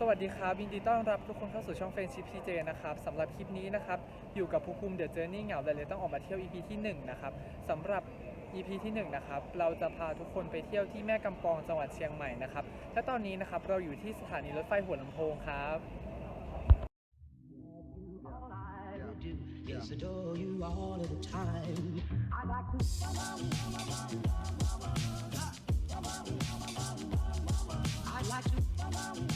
สวัสดีครับยินดีต้อนรับทุกคนเข้าสู่ช่องเฟรนชิพซีเจนะครับสำหรับคลิปนี้นะครับ อยู่กับภูมิภูมิเดอะเจอร์นี่เหงาเลยเลยต้องออกมาเที่ยว EP ที่1นะครับสำหรับ EP ที่1นะครับเราจะพาทุกคนไปเที่ยวที่แม่กำปองจังหวัดเชียงใหม่นะครับและตอนนี้นะครับเราอยู่ที่สถานีรถไฟหัวลำโพงครับ Yes, adore you all of the time. I like to. I like to.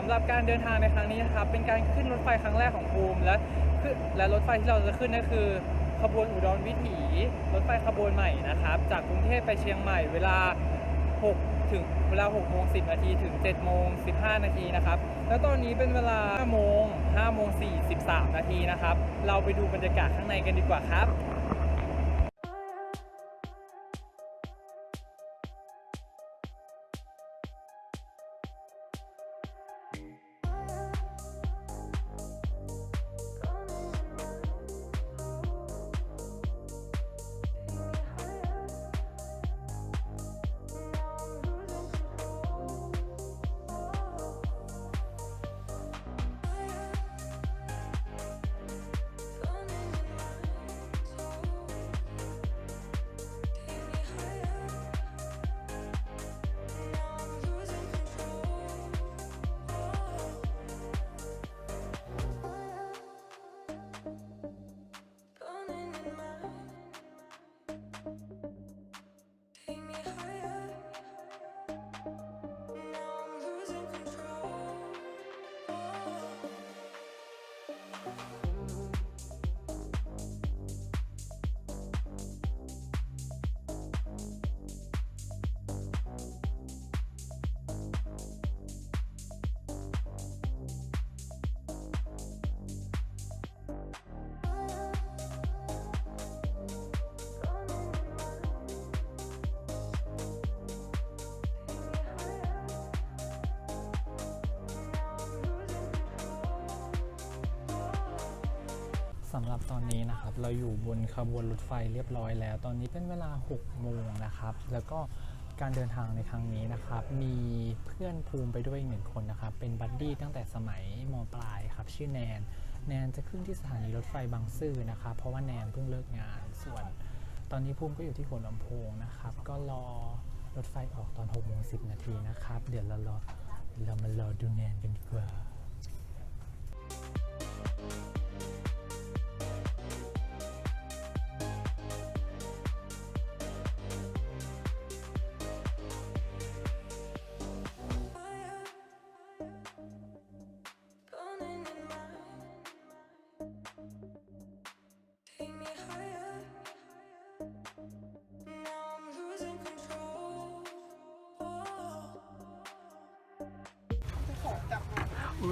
สำหรับการเดินทางในครั้งนี้นะครับเป็นการขึ้นรถไฟครั้งแรกของภูมิและคือและรถไฟที่เราจะขึ้นก็คือ ขบวนอุดรวิถี รถไฟขบวนใหม่นะครับ จากกรุงเทพไปเชียงใหม่ เวลา 6 ถึงเวลา6โมง10นาทีถึง7โมง15 นาทีนะครับ แล้วตอนนี้เป็นเวลา5โมง5โมง43 นาทีนะครับ เราไปดูบรรยากาศข้างในกันดีกว่าครับ ตอนนี้นะครับเราอยู่บนขบวนรถไฟเรียบร้อยแล้ว ตอนนี้เป็นเวลา6โมงนะครับ แล้วก็การเดินทางในครั้งนี้นะครับ มีเพื่อนภูมิไปด้วยอีกหนึ่งคนนะครับ เป็นบัดดี้ตั้งแต่สมัยมปลายครับ ชื่อแนน แนนจะขึ้นที่สถานีรถไฟบางซื่อนะครับ เพราะว่าแนนเพิ่งเลิกงาน ส่วน ตอนนี้ภูมิก็อยู่ที่หัวลำโพงนะครับ ก็รอรถไฟออกตอน6โมง10 นาทีนะครับ เดี๋ยวเรารอเรามารอดูแนนกันดีกว่า Burning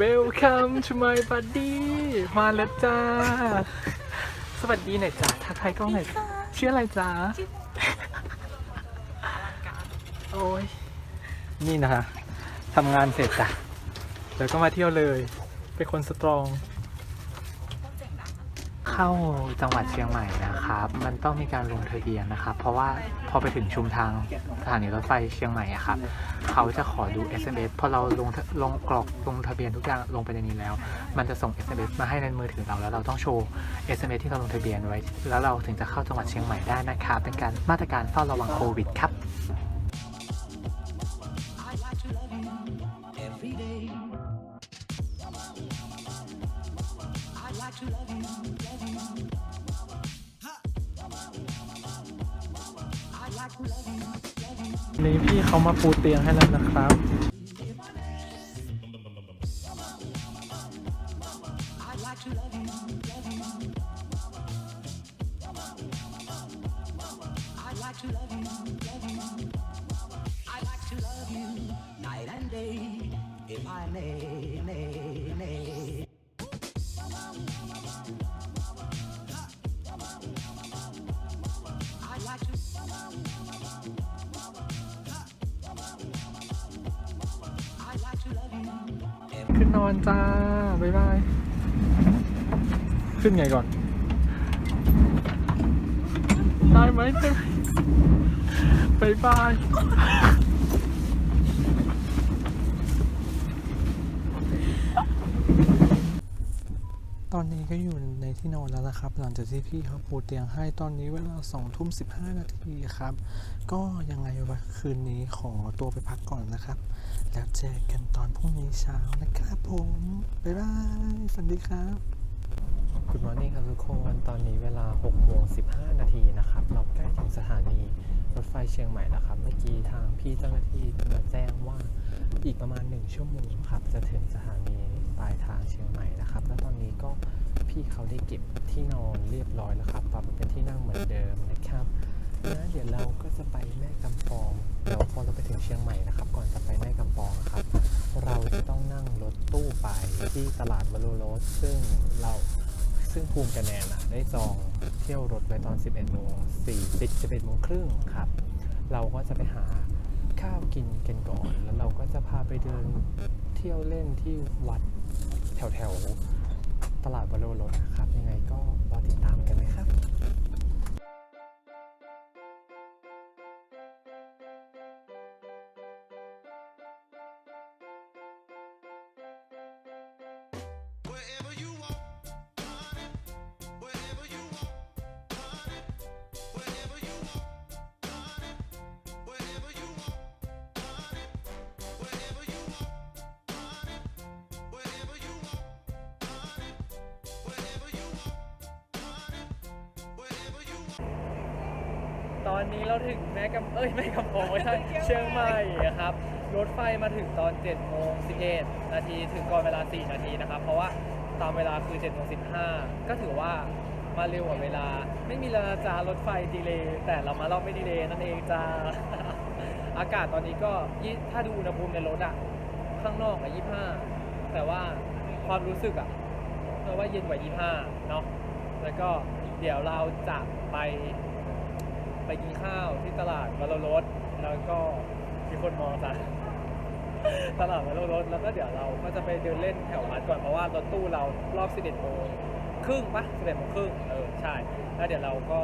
Welcome to my buddy มาแล้วจ้า สวัสดีหน่อยจ้าทักทายกล้องหน่อยชื่ออะไรจ้าโอ้ยนี่นะคะทำงานเสร็จจ้ะแล้วก็มาเที่ยวเลย เป็นคนสตรอง เข้าจังหวัดเชียงใหม่นะครับ มันต้องมีการลงทะเบียนนะครับ เพราะว่าพอไปถึงชุมทางสถานีรถไฟเชียงใหม่อะครับเขาจะขอดู SMS พอเราลงลงกรอกลงทะเบียนทุกอย่างลงไปในนี้แล้ว มันจะส่ง SMS มาให้ในมือถือเราแล้วเราต้องโชว์ SMS ที่เราลงทะเบียนไว้ แล้วเราถึงจะเข้าจังหวัดเชียงใหม่ได้นะครับ เป็นการมาตรการเฝ้าระวังโควิดครับ เขามาปูเตียงให้แล้วนะครับ อนจ้า บ๊ายบาย ขึ้นไงก่อน ได้ไหมได้ไหมบ๊ายบาย อนนี้ก็อยู่ในที่นอนแล้วนะครับ หลังจากที่พี่เขาปูเตียงให้ตอนนี้เวลาสองทุ่มสิบห้านาทีครับ ก็ยังไงวะคืนนี้ขอตัวไปพักก่อนนะครับ แล้วเจอกันตอนพรุ่งนี้เช้านะครับผม บ๊ายบายสวัสดีครับ Good morning ครับทุกคนตอนนี้เวลา6โมง15 นาทีนะครับ เราใกล้ถึงสถานีรถไฟเชียงใหม่แล้วครับ เมื่อกี้ทางพี่เจ้าหน้าที่มาแจ้งว่าอีกประมาณ 1 ชั่วโมงครับ จะถึงสถานี ปลายทางเชียงใหม่นะครับ แล้วตอนนี้ก็พี่เขาได้เก็บที่นอนเรียบร้อยแล้วครับปรับเป็นที่นั่งเหมือนเดิมนะครับแล้วเดี๋ยวเราก็จะไปแม่กำปองเดี๋ยวพอเราไปถึงเชียงใหม่นะครับ ก่อนจะไปแม่กำปองครับ เราจะต้องนั่งรถตู้ไปที่ตลาดวโรรสซึ่งเราซึ่งภูมิกับแนนะได้จองเที่ยวรถไว้ตอน 11โมง4 11โมงครึ่งครับ เราก็จะไปหาข้าวกินกันก่อน แล้วเราก็จะพาไปเดินเที่ยวเล่นที่วัด แถวแถวตลาดวโรรสนะครับ ยังไงก็รอติดตามกันนะครับ อนนี้เราถึงแม่กำเอ้ยแม่กำปองไม่ใช่เชียงใหม่อะครับ รถไฟมาถึงตอน7โมง11นาทีถึงก่อนเวลา 4 นาทีนะครับ เพราะว่าตามเวลาคือ7โมง15 ก็ถือว่ามาเร็วกว่าเวลา ไม่มีแล้วนะจ้ารถไฟดีเลย์แต่เรามาเราไม่ดีเลย์นั่นเองจ้า อากาศตอนนี้ก็ยี่ถ้าดูอุณหภูมิในรถอะข้างนอกอะ25 แต่ว่าความรู้สึกอะเออว่าเย็นกว่า 25 เนาะแล้วก็เดี๋ยวเราจะไป ไปกินข้าวที่ตลาดวโรรสแล้วก็มีคนมองจ้ะตลาดวโรรสแล้วก็เดี๋ยวเราก็จะไปเดินเล่นแถววัดก่อนเพราะว่ารถตู้เรารอบ11โมงครึ่งปะ11โมงครึ่งเออใช่ แล้วเดี๋ยวเราก็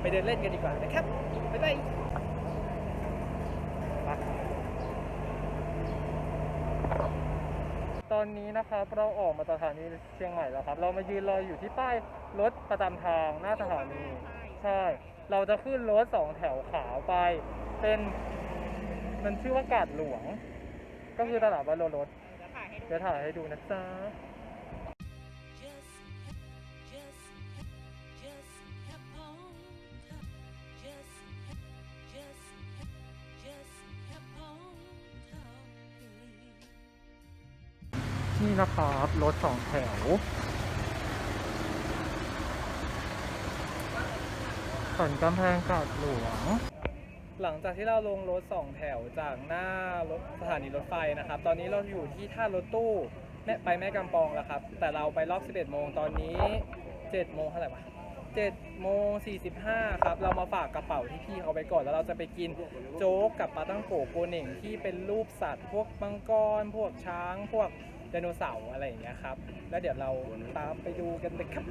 ไปเดินเล่นกันดีกว่านะครับบ๊ายบายไปตอนนี้นะครับเราออกมาจากสถานีเชียงใหม่แล้วครับ เรามายืนรออยู่ที่ป้ายรถประจำทางหน้าสถานี ใช่ เราจะขึ้นรถสองแถวขาวไป เป็น มันชื่อว่ากาดหลวง ก็คือตลาดวัดโลรถเดี๋ยวถ่ายให้ดูนะจ๊ะ Just, just, just help on come. Just, just, just help on come. นี่นะครับ รถสองแถว นกำแพงกาดหลวง หลังจากที่เราลงรถสองแถวจากหน้ารถสถานีรถไฟนะครับ ตอนนี้เราอยู่ที่ท่ารถตู้แม่ไปแม่กำปองแล้วครับ แต่เราไปรอบ 11 โมงตอนนี้ 7 โมงเท่าไหร่วะ7โมง45 ครับ เรามาฝากกระเป๋าที่พี่เขาไปก่อน แล้วเราจะไปกินโจ๊กกับปลาตั้งโกโกเน่งที่เป็นรูปสัตว์พวกมังกร พวกช้าง พวกไดโนเสาร์อะไรอย่างเงี้ยครับ แล้วเดี๋ยวเราตามไปดูกันเลยครับ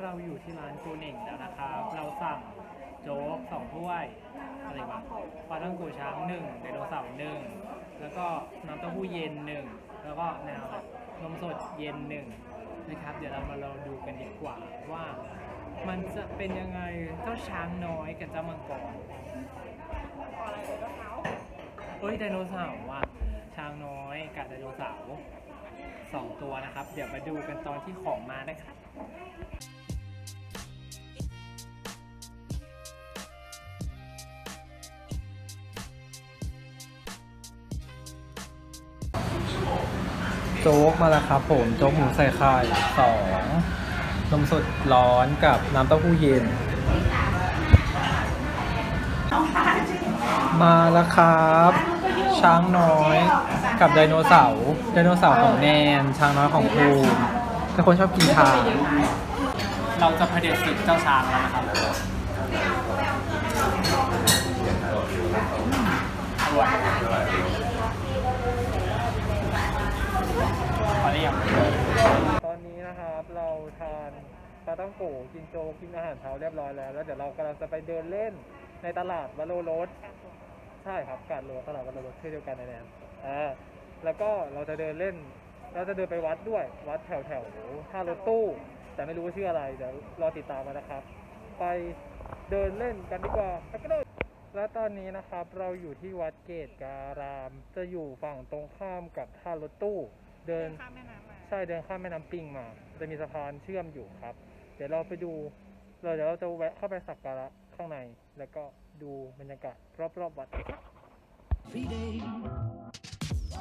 เราอยู่ที่ร้านโกเน่งแล้วนะครับ เราสั่งโจ๊กสองถ้วยอะไรวะปลาท่องโกช้างหนึ่งไดโนเสาร์หนึ่งแล้วก็น้ำเต้าหู้เย็นหนึ่งแล้วก็แนวแบบนมสดเย็นหนึ่งนะครับ เดี๋ยวเรามาลองดูกันดีกว่าว่ามันจะเป็นยังไงเจ้าช้างน้อยกับเจ้ามังกรเฮ้ยไดโนเสาร์ว่ะช้างน้อยกับไดโนเสาร์ สองตัวนะครับ เดี๋ยวมาดูกันตอนที่ของมานะครับโจ๊กมาแล้วครับผม โจ๊กหมูใส่ไข่สองนมสดร้อนกับน้ำเต้าหู้เย็น มาแล้วครับ ช้างน้อย กับไดโนเสาร์ไดโนเสาร์ของแนนช้างน้อยของภูมิเป็นคนชอบกินช้างเราจะเผด็จศึกเจ้าช้างแล้วนะครับอร่อยพอได้ยังตอนนี้นะครับเราทานปลาต้องโกะกินโจ๊กกินอาหารเช้าเรียบร้อยแล้ว แล้วเดี๋ยวเรากำลังจะไปเดินเล่นในตลาดวโรรสใช่ครับการรัวตลาดวันรถชื่อเดียวกันในแนนอ่า แล้วก็เราจะเดินเล่น เราจะเดินไปวัดด้วย วัดแถวแถวๆท่ารถตู้ แต่ไม่รู้ว่าชื่ออะไร เดี๋ยวรอติดตามมานะครับ ไปเดินเล่นกันดีกว่าไปกันเลยและตอนนี้นะครับเราอยู่ที่วัดเกตการาม จะอยู่ฝั่งตรงข้ามกับท่ารถตู้ เดินข้ามแม่น้ำมาใช่เดินข้ามแม่น้ำปิงมา จะมีสะพานเชื่อมอยู่ครับ เดี๋ยวเราไปดู เราเดี๋ยวเราจะแวะเข้าไปสักการะข้างใน แล้วก็ดูบรรยากาศรอบๆวัด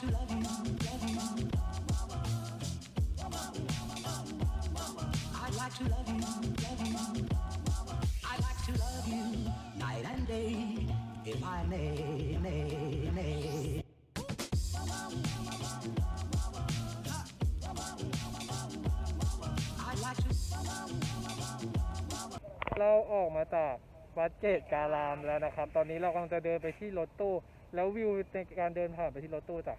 to love you, love you. I like to love you, love you. I like to love you night and day. If I may, may, may. I like to. เราออกมาจากวัดเกตการามแล้วนะครับ ตอนนี้เรากำลังจะเดินไปที่รถตู้ แล้ววิวในการเดินผ่านไปที่รถตู้จ้ะ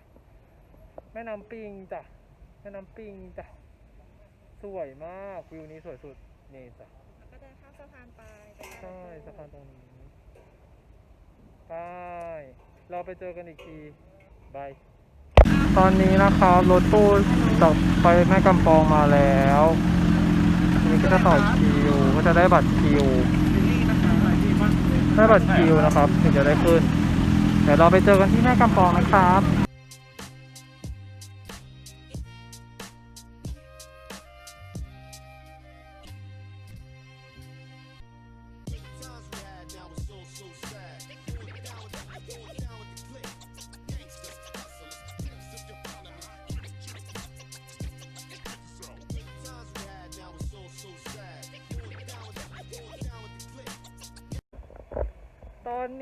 แม่น้ำปิงจ้ะแม่น้ำปิงจ้ะสวยมากวิวนี้สวยสุดนี่จ้ะแล้วก็เดินข้ามสะพานไปใช่สะพานตรงนี้ไปเราไปเจอกันอีกทีบายตอนนี้นะครับรถตู้จากไปแม่กำปองมาแล้วทีนี้ก็จะต่อคิวก็จะได้บัตรคิวได้บัตรคิวนะครับถึงจะได้ขึ้น เดี๋ยวเราไปเจอกันที่แม่กำปองนะครับ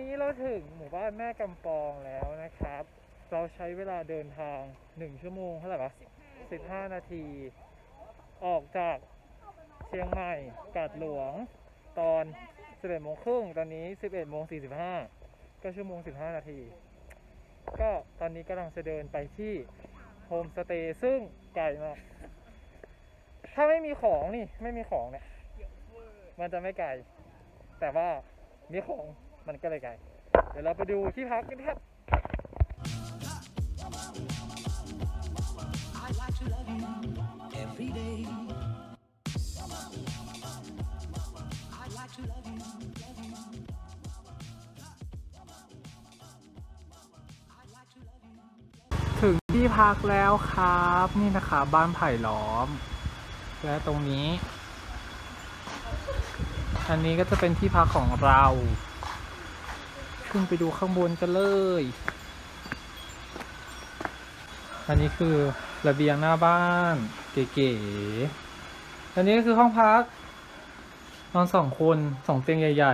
นนี้เราถึงหมู่บ้านแม่กำปองแล้วนะครับ เราใช้เวลาเดินทาง 1 ชั่วโมงเท่าไหร่ปะ15 นาที ออกจากเชียงใหม่กาดหลวง ตอน 11โมงครึ่งตอนนี้ 11โมง45 ก็ชั่วโมง 15 นาที ก็ตอนนี้กำลังจะเดินไปที่โฮมสเตย์ซึ่งไกลมาก ถ้าไม่มีของนี่ ไม่มีของเนี่ย มันจะไม่ไกล แต่ว่ามีของ มันก็เลยไกล เดี๋ยวเราไปดูที่พักกันครับ ถึงที่พักแล้วครับ นี่นะคะบ้านไผ่ล้อม และตรงนี้ อันนี้ก็จะเป็นที่พักของเรา ขึ้นไปดูข้างบนกันเลย อันนี้คือระเบียงหน้าบ้านเก๋ๆ อันนี้ก็คือห้องพัก นอนสองคนสองเตียงใหญ่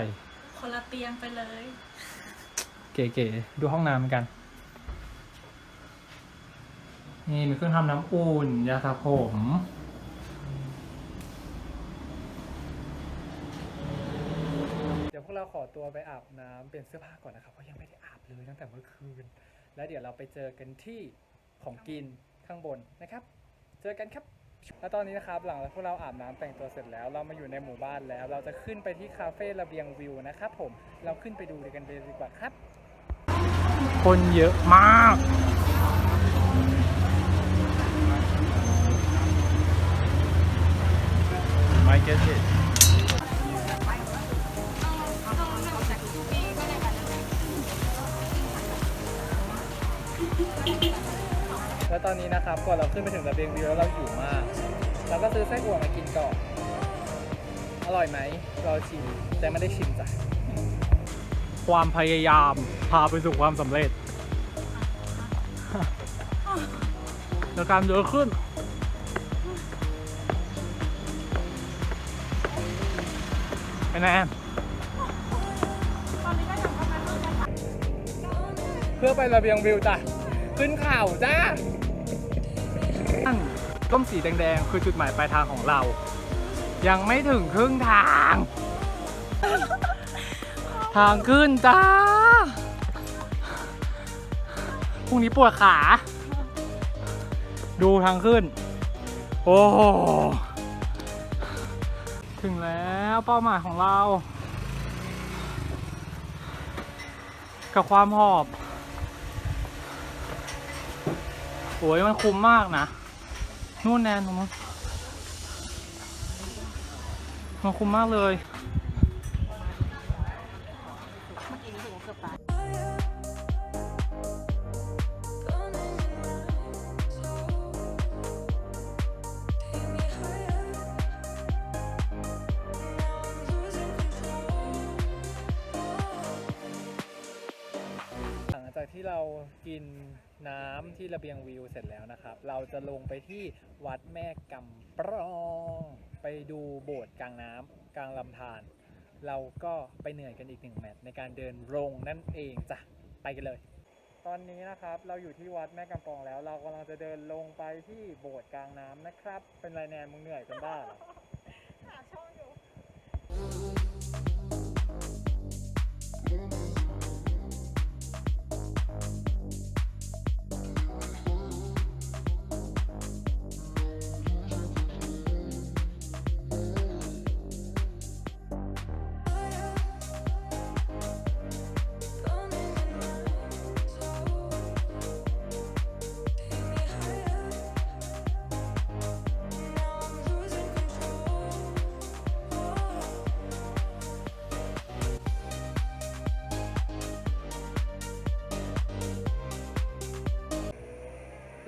คนละเตียงไปเลยๆเก๋ๆ ดูห้องน้ำกัน นี่มีเครื่องทำน้ำอุ่นยาสระผม ดี๋ยวพวกเราขอตัวไปอาบน้ำเปลี่ยนเสื้อผ้าก่อนนะครับเพราะยังไม่ได้อาบเลยตั้งแต่เมื่อคืน แล้วเดี๋ยวเราไปเจอกันที่ของกินข้างบนนะครับ เจอกันครับ แล้วตอนนี้นะครับหลังจากพวกเราอาบน้ำแต่งตัวเสร็จแล้ว เรามาอยู่ในหมู่บ้านแล้ว เราจะขึ้นไปที่คาเฟ่ระเบียงวิวนะครับผมเราขึ้นไปดูกันเลยดีกว่าครับ คนเยอะมากไม่เแล้วตอนนี้นะครับก่อนเราขึ้นไปถึงระเบียงวิวแล้วเราหิวมากเราก็ซื้อไส้อั่วมากินก่อน อร่อยไหมเราชิมแต่ไม่ได้ชิมจ้ะความพยายามพาไปสู่ความสำเร็จในการเยอะขึ้น เป็นไงเพื่อไประเบียงวิวจ้ะขึ้นเข่าจ้าตั้ง ต้มสีแดงๆ คือจุดหมายปลายทางของเรา ยังไม่ถึงครึ่งทาง ทางขึ้นจ้าพรุ่งนี้ปวดขา ดูทางขึ้น โอ้โหถึงแล้วเป้าหมายของเรา กับความหอบโอ้ยมันคุ้มมากนะ นู่นแนนตรงนู้นมันคุ้มมากเลยหลังจากที่เรากินน้ำที่ระเบียงวิวเสร็จแล้วนะครับ เราจะลงไปที่ วัดแม่กำปรองไปดูโบสถ์กลางน้ำกลางลำธารเราก็ไปเหนื่อยกันอีกหนึ่งแมตช์ในการเดินลงนั่นเองจ้ะไปกันเลย ตอนนี้นะครับเราอยู่ที่วัดแม่กำปองแล้ว เรากำลังจะเดินลงไปที่โบสถ์กลางน้ำนะครับ เป็นไรแนนมึงเหนื่อยจนบ้าเหรองอยู่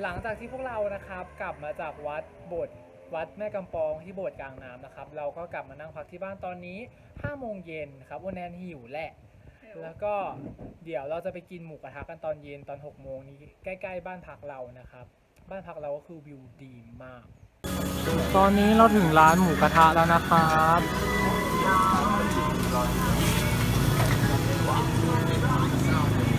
หลังจากที่พวกเรานะครับกลับมาจากวัดโบสถ์วัดแม่กำปองที่โบสถ์กลางน้ำนะครับ เราก็กลับมานั่งพักที่บ้านตอนนี้5โมงเย็นครับวันแนนหิวแหละ แล้วก็เดี๋ยวเราจะไปกินหมูกระทะกันตอนเย็นตอน6โมงนี้ใกล้ๆ บ้านพักเรานะครับ บ้านพักเราก็คือวิวดีมาก ตอนนี้เราถึงร้านหมูกระทะแล้วนะครับ คือดี Every day. I'd like to love you, love you. I'd like to love you, love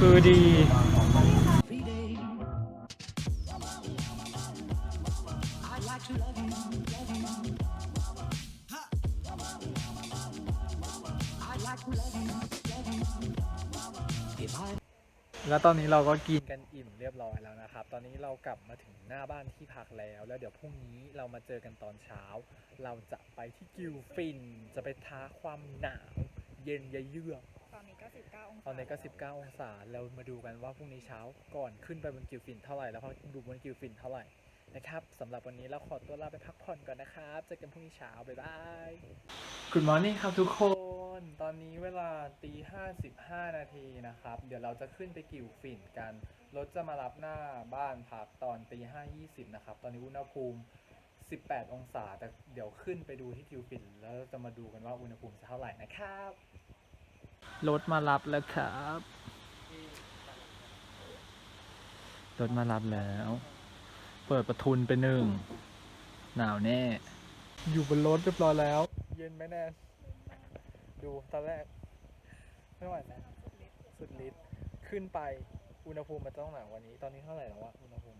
you. If I แล้วตอนนี้เราก็กินกันอิ่มเรียบร้อยแล้วนะครับ ตอนนี้เรากลับมาถึงหน้าบ้านที่พักแล้ว แล้วเดี๋ยวพรุ่งนี้เรามาเจอกันตอนเช้า เราจะไปที่กิวฟิน จะไปท้าความหนาว เย็นยะเยือก ตอนนี้ก็19องศาตอนนี้ก็ 19 องศาเรามาดูกันว่าพรุ่งนี้เช้าก่อนขึ้นไปบนกิวฟินเท่าไหร่แล้วพอดูบนกิวฟินเท่าไหร่นะครับสำหรับวันนี้เราขอตัวลาไปพักผ่อนก่อนนะครับเจอกันพรุ่งนี้เช้าบ๊ายบาย Good morning ครับทุกคน ตอนนี้เวลาตีห้าสิบห้านาทีนะครับ เดี๋ยวเราจะขึ้นไปกิวฟินกันรถจะมารับหน้าบ้านพักตอนตีห้ายี่สิบนะครับ ตอนนี้อุณหภูมิ 18 องศา แต่เดี๋ยวขึ้นไปดูที่กิวฟิน แล้วจะมาดูกันว่าอุณหภูมิจะเท่าไหร่นะครับ รถมารับแล้วครับรถมารับแล้ว เปิดประทุนไปหนึ่งหนาวแน่ อยู่บนรถเรียบร้อยแล้ว เย็นไหมแนนดูตอนแรก ไม่ไหวแล้วสุดฤทธิ์ขึ้นไปอุณหภูมิมันต้องหนากกว่านี้ ตอนนี้เท่าไหร่แล้ววะอุณหภูมิ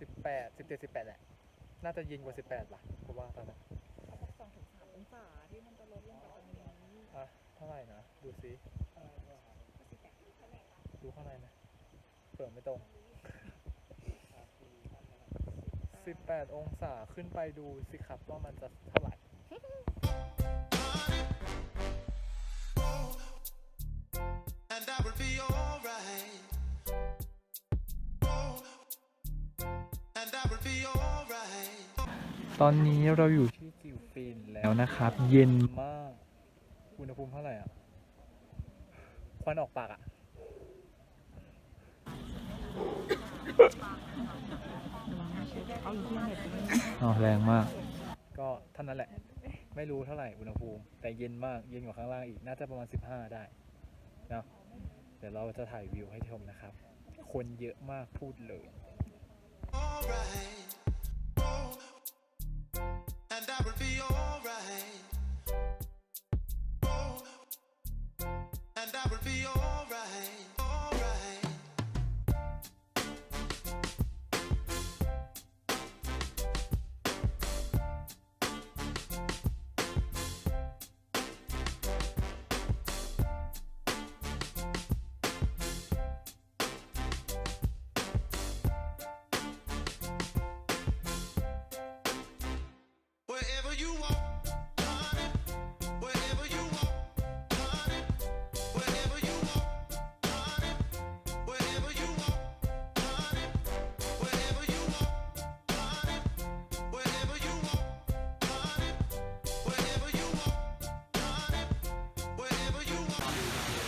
สิบแปดสิบเจ็ดสิบแปดแหละ น่าจะเย็นกว่าสิบแปดป่ะกูว่าตอนนั้นสองถึงสามองศาที่มันจะลดลงจาก ดูซิดูข้างในไหมเปิดไม่ตรงสิบแปดองศาขึ้นไปดูสิครับว่ามันจะเท่าไหร่ and I will be alright. Oh, and I will be alright. ตอนนี้เราอยู่ที่จิวฟินแล้วนะครับ เย็นมาก อุณหภูมิเท่าไหร่อะ ควันออกปากอะอ๋อแรงมาก ก็เท่านั้นแหละ ไม่รู้เท่าไหร่อุณหภูมิ แต่เย็นมาก เย็นกว่าข้างล่างอีก น่าจะประมาณ 15 ได้เนอะเดี๋ยวเราจะถ่ายวิวให้ชมนะครับ คนเยอะมากพูดเลย Alright. Oh, and I will be alright. Be alright.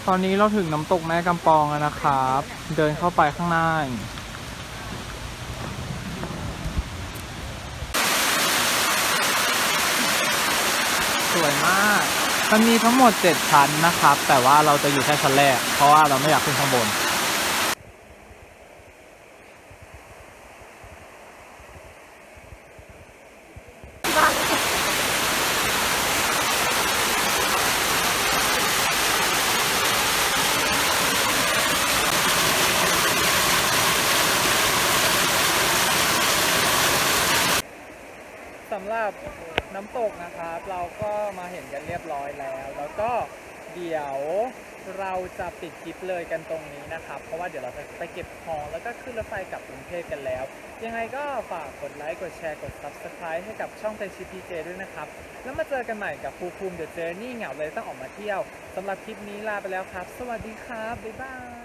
ตอนนี้เราถึงน้ำตกแม่กำปองแล้วนะครับ เดินเข้าไปข้างหน้าสวยมาก มันมีทั้งหมด 7 ชั้นนะครับ แต่ว่าเราจะอยู่แค่ชั้นแรก เพราะว่าเราไม่อยากขึ้นข้างบน สำหรับน้ำต กนะครับ เราก็มาเห็นกันเรียบร้อยแล้ว แล้วก็เดี๋ยวเราจะปิดคลิปเลยกันตรงนี้นะครับ เพราะว่าเดี๋ยวเราจะไปเก็บของแล้วก็ขึ้นรถไฟกลับกรุงเทพกันแล้ว ยังไงก็ฝากกดไลค์ กดแชร์ กด Subscribe ให้กับช่องเป็นชิพีเจด้วยนะครับ แล้วมาเจอกันใหม่กับภูภูมิเดอะเจอร์นี่เหงาเลยต้องออกมาเที่ยวสำหรับคลิปนี้ลาไปแล้วครับ สวัสดีครับ บ๊ายบาย